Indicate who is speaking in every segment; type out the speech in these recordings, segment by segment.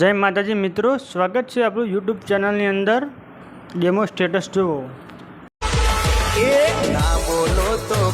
Speaker 1: જય માતાજી મિત્રો સ્વાગત છે આપણું યુટ્યુબ ચેનલની અંદર. ડેમો સ્ટેટસ જુઓ.
Speaker 2: તો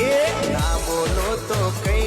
Speaker 2: એ ના બોલો તો કઈ